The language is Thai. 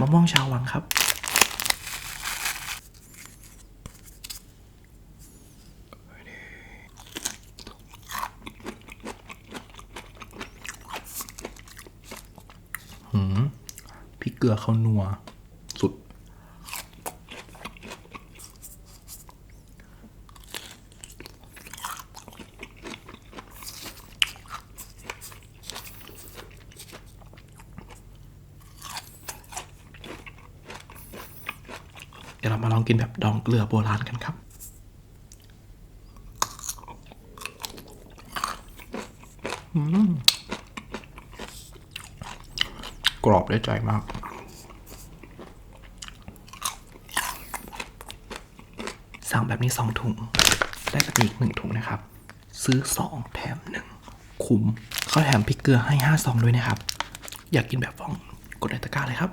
มะม่วงชาววังครับ หืมพริกเกลือเขานัว เดี๋ยวเรามาลองกินแบบดองเกลือโบราณกันครับ กรอบได้ใจมากสั่งแบบนี้สองถุง ได้แบบนี้อีกหนึ่งถุงนะครับ ซื้อสองแถมหนึ่งคุ้มเขาแถมพริกเกลือให้ห้าซองด้วยนะครับ อยากกินแบบฟองกดในตะกร้าเลยครับ